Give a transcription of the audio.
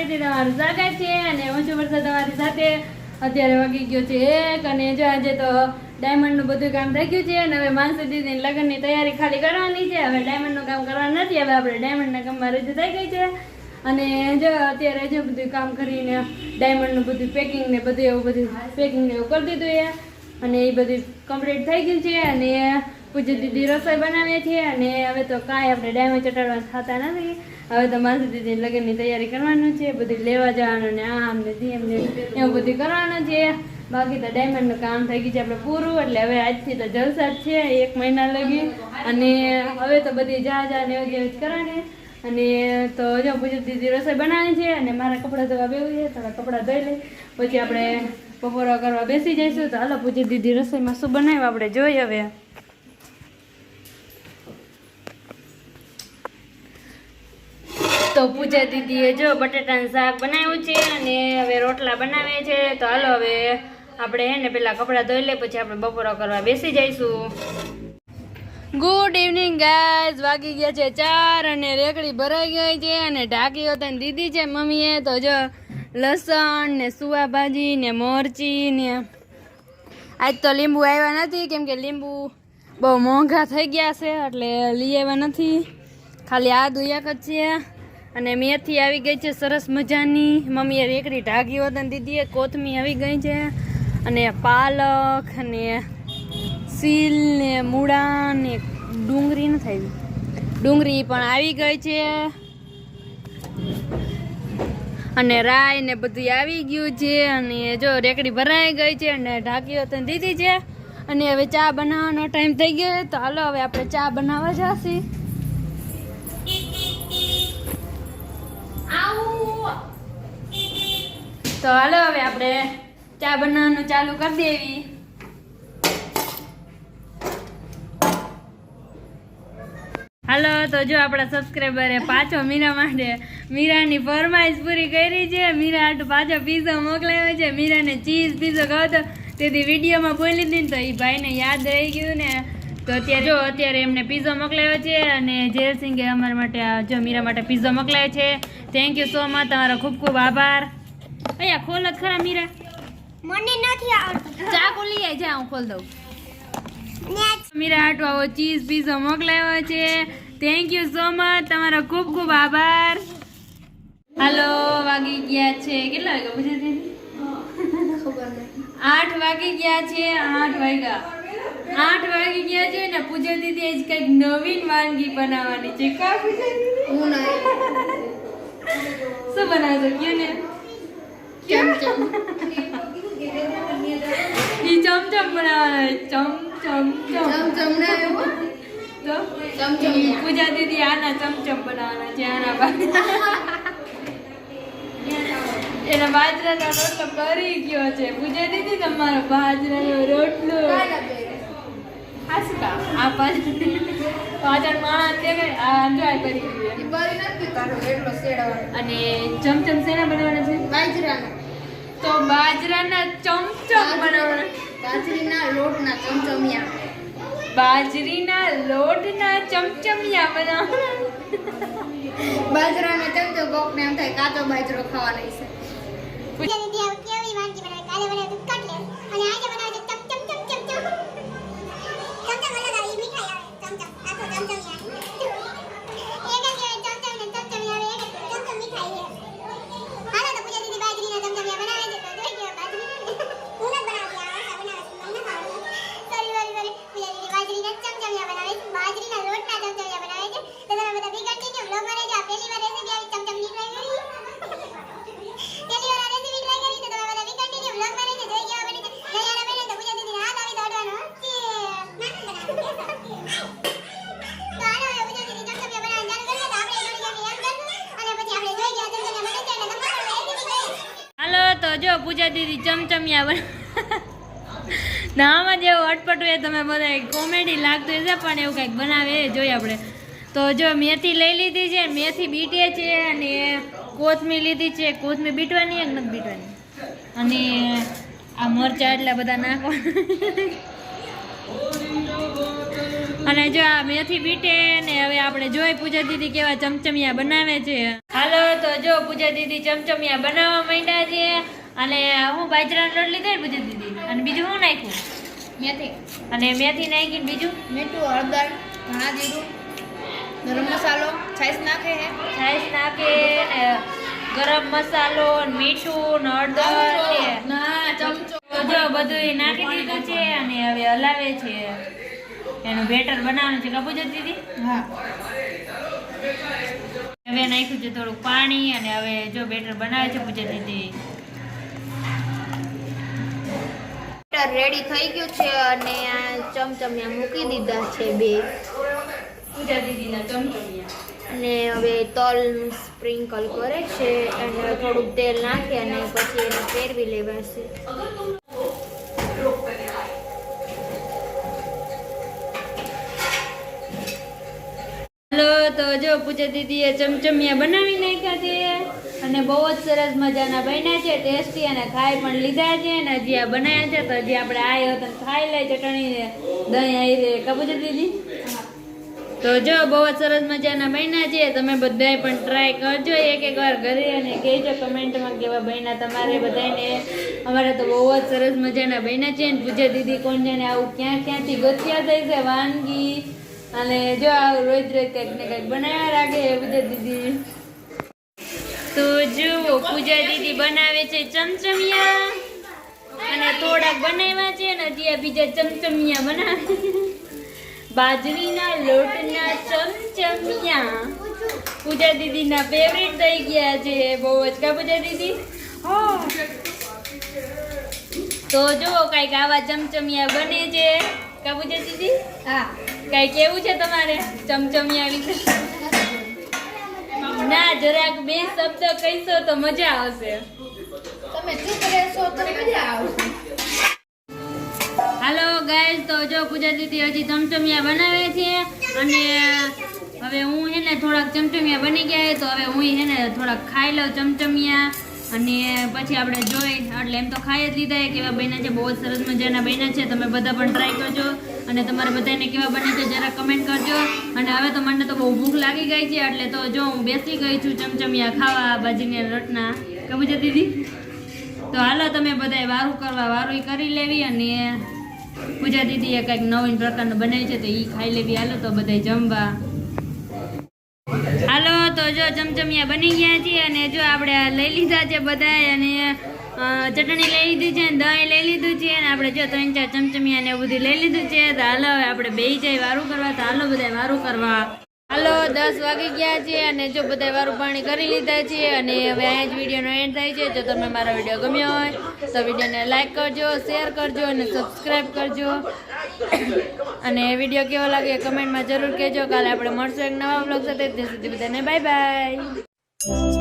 ફરીથી તમારું સ્વાગત છે અને હું છું વર્ષા તમારી સાથે અત્યારે વાગી ગયો છે એક અને જો આજે તો ડાયમંડનું બધું કામ થઈ ગયું છે અને હવે માનસી દીદીની લગ્નની તૈયારી ખાલી કરવાની છે. હવે ડાયમંડનું કામ કરવાનું નથી, હવે આપણે ડાયમંડના કામમાં રજૂ થઈ ગઈ છે. અને જો અત્યારે જો બધું કામ કરીને ડાયમંડનું બધું પેકિંગ ને બધું એવું બધું પેકિંગ ને એવું કરી દીધું છે. અને એ બધું કમ્પ્લીટ થઈ ગયું છે અને પૂજ્ય દીદી રસોઈ બનાવીએ છીએ અને હવે તો કાંઈ આપણે ડાયમંડ ચટાડવા થતા નથી. હવે તો માસી દીદી લગ્નની તૈયારી કરવાનું છે, બધું લેવા જવાનું ને આમ ને તેમ ને એવું બધું કરવાનું છે. બાકી તો ડાયમંડનું કામ થઈ ગયું છે આપણે પૂરું, એટલે હવે આજથી તો જલસા જ છે, એક મહિના લગી. અને હવે તો બધી જા જા ને એવું જ કરવાની. અને તો જો પૂજ્ય દીદી રસોઈ બનાવી છે અને મારા કપડાં ધોવા બેવું છે, થોડા કપડાં ધોઈ લઈ. પછી આપણે બપોરા કરવા બેસી જઈશું તો હાલો પૂજ્ય દીદી રસોઈમાં શું બનાવ્યું આપણે? જોઈએ હવે. તો પૂજા દીદીએ જો બટેટાનું શાક બનાવ્યું છે અને હવે રોટલા બનાવે છે. તો હાલો હવે આપણે હે ને પેલા કપડાં ધોઈ લે પછી આપણે બપોરો કરવા બેસી જઈશું. ગુડ ઇવનિંગ ગાઈઝ વાગી ગયા છે ચાર અને રેકડી ભરાઈ ગઈ છે અને ઢાંકી હોતા દીદી છે મમ્મીએ. તો જો લસણ ને સુવાભાજી ને મરચી ને આજ તો લીંબુ આવ્યા નથી, કેમ કે લીંબુ બહુ મોંઘા થઈ ગયા છે, એટલે લઈ આવ્યા નથી. ખાલી આદુ એક જ છે. અને મેથી આવી ગઈ છે સરસ મજાની. મમ્મીએ રેકડી ઢાંકી હોતા દીદીએ કોથમી આવી ગઈ છે. અને પાલક અને સીલ ને મૂળા ને ડુંગળી નથી આવી. ડુંગળી પણ આવી ગઈ છે. અને રાય ને બધું આવી ગયું છે અને જો રેકડી ભરાઈ ગઈ છે અને ઢાંકી તો દીધી છે. અને હવે ચા બનાવવાનો ટાઈમ થઈ ગયો તો હાલો હવે આપણે ચા બનાવવા જશે. તો હાલો હવે આપણે ચા બનાવવાનું ચાલુ કરી દેવી. હાલો તો જો આપણા સબસ્ક્રાઈબરે પાછો મીરા માટે મીરાની ફરમાઈશ પૂરી કરી છે. મીરા આટ પાછો પીઝો મોકલાવ્યો છે. મીરાને ચીઝ પીઝો કહો તો તેથી વિડીયોમાં બોલી હતી ને તો એ ભાઈને યાદ રહી ગયું ને. તો અત્યારે જો અત્યારે એમને પીઝો મોકલાવ્યો છે અને જયસિંગે અમારા માટે જો મીરા માટે પીઝો મોકલાવ્યો છે. થેન્ક યુ સો મચ તમારો ખૂબ ખૂબ આભાર. અહીંયા ખોલ જ ખરા મીરા. મને નથી આવડતું. ચા ખોલી જાય જા હું ખોલ દઉં. મીરા હાટુ ચીઝ પીઝો મોકલાવ્યો છે. થેન્ક યુ સો મચ તમારો ખૂબ ખૂબ આભાર. હાલો વાગી ગયા છે. કેટલા વાગ્યા? ખબર આઠ વાગી ગયા છે આઠ વાગ્યા. આઠ વાગી ગયા છે ને પૂજા દીદી આજ કંઈક નવીન વાનગી બનાવવાની છે. કા પૂજા દીદી? હું નહીં શું બનાવશો કયો ને? ચમચમ. ચમચમ બનાવવાના. ચમ પૂજા દીદી આના ચમચમ બનાવવાના છે આના એના બાજરાનો રોટલો કરી ગયો છે. પૂજા દીદી તમારો બાજરાનો રોટલો. આ આ પાછળ માણસ દેખાય આ કરી ગયું અને ચમચમ શેના બનાવવાના છે? બાજરાના. તો બાજરાના ચમચમ બનાવવાના. બાજરીના લોટના ચમચમિયા. બાજરીના લોટના ચમચમિયા બનાવવાના બાજરાનો ચમચો કોકને એમ થાય કાચો બાજરો ખાવાનો છે. જો પૂજા દીદી ચમચમિયા બન નામાં જેવું અટપટ હોય તમે બધા કોમેડી લાગતું હશે, પણ એવું કંઈક બનાવે એ જોઈએ આપણે. તો જો મેથી લઈ લીધી છે, મેથી બીટે છે અને કોથમીર લીધી છે. કોથમીર બીટવાની એક નથી બીટવાની? અને આ મરચાં એટલા બધા નાખવા અને જો આ મેથી બીટે ને હવે આપણે જોઈ પૂજા દીદી કેવા ચમચમિયા બનાવે છે. હાલો, તો જો પૂજા દીદી ચમચમિયા બનાવવા માંડ્યા છે. અને હું બાજરાનો લોટ લીધો ને દીધી અને બીજું હું નાખ્યું? મેથી. અને મેથી નાખીને બીજું? મીઠું હળદર ધાણા જીરું ગરમ મસાલો. છાશ નાખે હે? છાશ નાખે ને ગરમ મસાલો મીઠું ને હળદર ના ચમચો. તો બધું નાખી દીધું છે અને હવે હલાવે છે. એનું બેટર બનાવવાનું છે. કબૂજ દીદી? હા. હવે નાખ્યું છે થોડુંક પાણી અને હવે જો બેટર બનાવે છે પૂજા દીદી. બેટર રેડી થઈ ગયું છે અને આ ચમચમિયા મૂકી દીધા છે બે. પૂજા દીદીના ચમચમિયા. અને હવે તલ સ્પ્રિંકલ કરે છે અને થોડુંક તેલ નાખી અને પછી એને ફેરવી લેવા છે. હાલો તો જો પૂજા દીદીએ ચમચમિયા બનાવી નાખ્યા છે. અને બહુ જ સરસ મજાના બન્યા છે, ટેસ્ટી અને ખાઈ પણ લીધા છે, અને હજી આ બનાવ્યા છે, તો હજી આપણે આ હતા, ખાઈ લઈ ચટણી દહીં આવી રે કબૂજ દીદી? તો જો, બહુ જ સરસ મજાના બન્યા છે, તમે બધાય પણ ટ્રાય કરજો, એક એક વાર ઘરે અને કહેજો કમેન્ટમાં કેવા બન્યા તમારે બધાને અમારે તો બહુ જ સરસ મજાના બન્યા છે, અને પૂજા દીદી કોણ જાણે આવું ક્યાં ક્યાંથી ગથિયા થઈ છે, વાનગી. અને જો આવું રોજ રોજ કંઈક ને કંઈક બનાવ્યા રાખે પૂજા દીદી. તો જુઓ પૂજા દીદી બનાવે છે ચમચમિયા. અને થોડાક બનાવ્યા છે અને હજી આ બીજા ચમચમિયા બનાવે. બાજરીના લોટના ચમચમિયા. પૂજા દીદીના ફેવરિટ થઈ ગયા છે. બહુ જ કા પૂજા દીદી? તો જુઓ કાંઈક આવા ચમચમિયા બને છે. કા પૂજા દીદી? હા. કઈ કેવું છે તમારે? ચમચમિયા વિશે? ના જરાક બે શબ્દ કહીશો તો મજા આવશે. તમે ચૂપ રહેશો તો મજા આવશે. હાલો ગાઈસ તો જો પૂજા દીદી હજી ચમચમિયા બનાવે છે અને હવે હું હે ને થોડાક ચમચમિયા બની ગયા છે તો હવે હું છે ને થોડાક ખાઈ લઉં ચમચમિયા. અને પછી આપણે જોઈ એટલે એમ તો ખાઈ જ લીધા કેવા બન્યા છે બહુ જ સરસ મજાના બહેના છે તમે બધા પણ ટ્રાય કરજો. અને તમારે બધાને કેવા બને છે જરા કમેન્ટ કરજો. અને હવે તો મને તો બહુ ભૂખ લાગી ગઈ છે, એટલે તો જો હું બેસી ગઈ છું ચમચમિયા ખાવા બાજીના રોટના છે દીદી? તો હાલો તમે બધાય વારું કરવા વારું કરી લેવી અને પૂજા દીદીએ કંઈક નવીન પ્રકારનું બનાવ્યું છે તો એ ખાઈ લેવી. હાલો તો બધાય જમવા. તો જો ચમચમિયા બની ગયા છે અને જો આપણે લઈ લીધા છે બધા અને ચટણી લઈ લીધી છે અને દહીં લઈ લીધું છે અને આપણે જો ત્રણ ચાર ચમચમિયા ને એવું બધું લઈ લીધું છે. તો હાલો આપણે બે જાય વારું કરવા. તો હાલો બધાય વારું કરવા. હાલો, દસ વાગી ગયા છે અને જો બધા વારું પાણી કરી લીધા છે અને હવે અહીંયા જ વિડીયોનો એન્ડ થાય છે. જો તમને મારો વીડિયો ગમ્યો હોય, તો વિડીયોને લાઇક કરજો શેર કરજો અને સબસ્ક્રાઈબ કરજો. અને વીડિયો કેવો લાગે કમેન્ટમાં જરૂર કહેજો. કાલે આપણે મળશું એક નવા બ્લોગ સાથે. ત્યાં સુધી બધાને બાય બાય